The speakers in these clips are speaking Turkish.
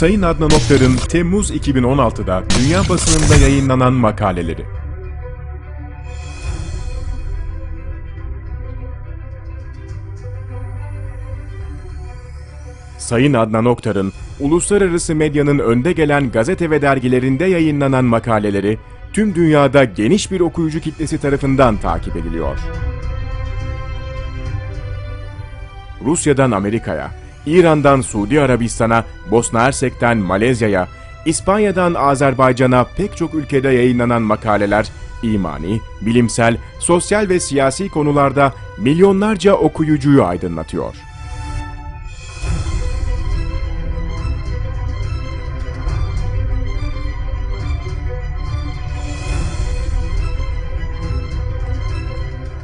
Sayın Adnan Oktar'ın Temmuz 2016'da dünya basınında yayınlanan makaleleri. Sayın Adnan Oktar'ın uluslararası medyanın önde gelen gazete ve dergilerinde yayınlanan makaleleri tüm dünyada geniş bir okuyucu kitlesi tarafından takip ediliyor. Rusya'dan Amerika'ya, İran'dan Suudi Arabistan'a, Bosna Hersek'ten Malezya'ya, İspanya'dan Azerbaycan'a pek çok ülkede yayınlanan makaleler, imani, bilimsel, sosyal ve siyasi konularda milyonlarca okuyucuyu aydınlatıyor.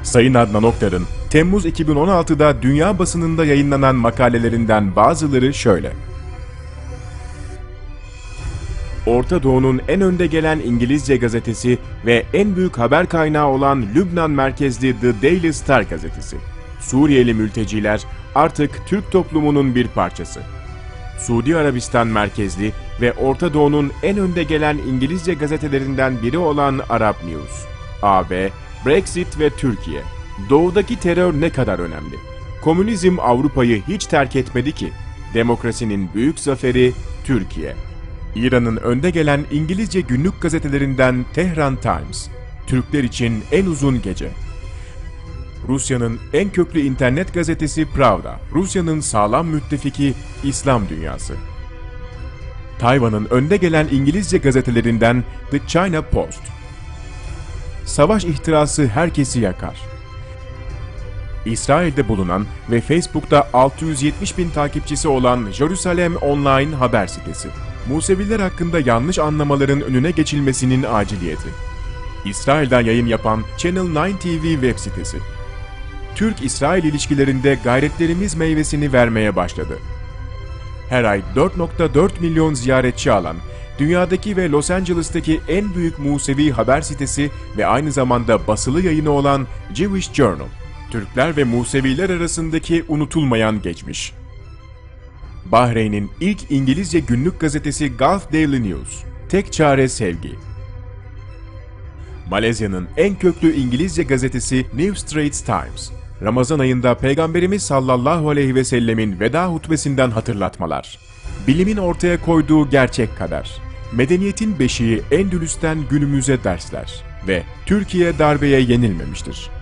Sayın Adnan Oktar'ın Temmuz 2016'da dünya basınında yayınlanan makalelerinden bazıları şöyle. Orta Doğu'nun en önde gelen İngilizce gazetesi ve en büyük haber kaynağı olan Lübnan merkezli The Daily Star gazetesi. Suriyeli mülteciler artık Türk toplumunun bir parçası. Suudi Arabistan merkezli ve Orta Doğu'nun en önde gelen İngilizce gazetelerinden biri olan Arab News. AB, Brexit ve Türkiye. Doğudaki terör ne kadar önemli? Komünizm Avrupa'yı hiç terk etmedi ki. Demokrasinin büyük zaferi Türkiye. İran'ın önde gelen İngilizce günlük gazetelerinden Tehran Times. Türkler için en uzun gece. Rusya'nın en köklü internet gazetesi Pravda. Rusya'nın sağlam müttefiki İslam dünyası. Tayvan'ın önde gelen İngilizce gazetelerinden The China Post. Savaş ihtirası herkesi yakar. İsrail'de bulunan ve Facebook'ta 670 bin takipçisi olan Jerusalem Online haber sitesi. Museviler hakkında yanlış anlamaların önüne geçilmesinin aciliyeti. İsrail'den yayın yapan Channel 9 TV web sitesi. Türk-İsrail ilişkilerinde gayretlerimiz meyvesini vermeye başladı. Her ay 4.4 milyon ziyaretçi alan, dünyadaki ve Los Angeles'taki en büyük Musevi haber sitesi ve aynı zamanda basılı yayını olan Jewish Journal. Türkler ve Museviler arasındaki unutulmayan geçmiş. Bahreyn'in ilk İngilizce günlük gazetesi Gulf Daily News. Tek çare sevgi. Malezya'nın en köklü İngilizce gazetesi New Straits Times. Ramazan ayında Peygamberimiz sallallahu aleyhi ve sellemin veda hutbesinden hatırlatmalar. Bilimin ortaya koyduğu gerçek kadar. Medeniyetin beşiği Endülüs'ten günümüze dersler. Ve Türkiye darbeye yenilmemiştir.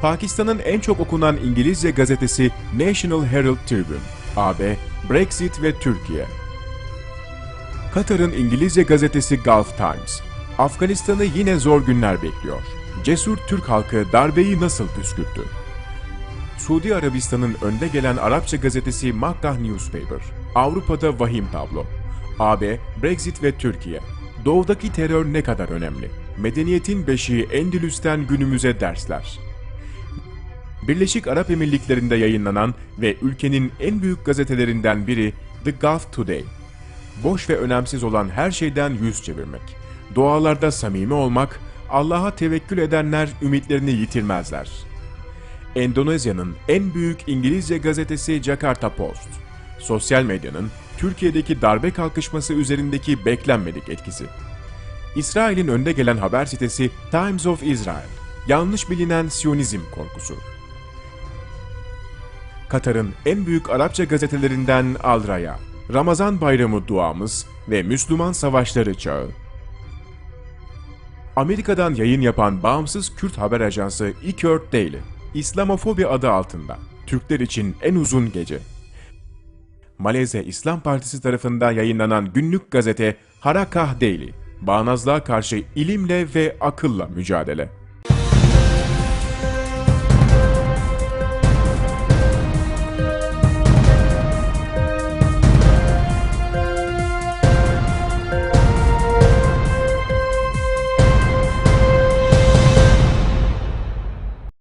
Pakistan'ın en çok okunan İngilizce gazetesi National Herald Tribune, AB, Brexit ve Türkiye. Katar'ın İngilizce gazetesi Gulf Times, Afganistan'ı yine zor günler bekliyor. Cesur Türk halkı darbeyi nasıl püskürttü? Suudi Arabistan'ın önde gelen Arapça gazetesi Makkah Newspaper, Avrupa'da vahim tablo. AB, Brexit ve Türkiye. Doğudaki terör ne kadar önemli? Medeniyetin beşiği Endülüs'ten günümüze dersler. Birleşik Arap Emirlikleri'nde yayınlanan ve ülkenin en büyük gazetelerinden biri The Gulf Today. Boş ve önemsiz olan her şeyden yüz çevirmek. Dualarda samimi olmak, Allah'a tevekkül edenler ümitlerini yitirmezler. Endonezya'nın en büyük İngilizce gazetesi Jakarta Post. Sosyal medyanın Türkiye'deki darbe kalkışması üzerindeki beklenmedik etkisi. İsrail'in önde gelen haber sitesi Times of Israel. Yanlış bilinen Siyonizm korkusu. Katar'ın en büyük Arapça gazetelerinden Al Raya, Ramazan bayramı duamız ve Müslüman savaşları çağı. Amerika'dan yayın yapan bağımsız Kürt haber ajansı İkört Daily, İslamofobi adı altında Türkler için en uzun gece. Malezya İslam Partisi tarafından yayınlanan günlük gazete Harakah Daily, bağnazlığa karşı ilimle ve akılla mücadele.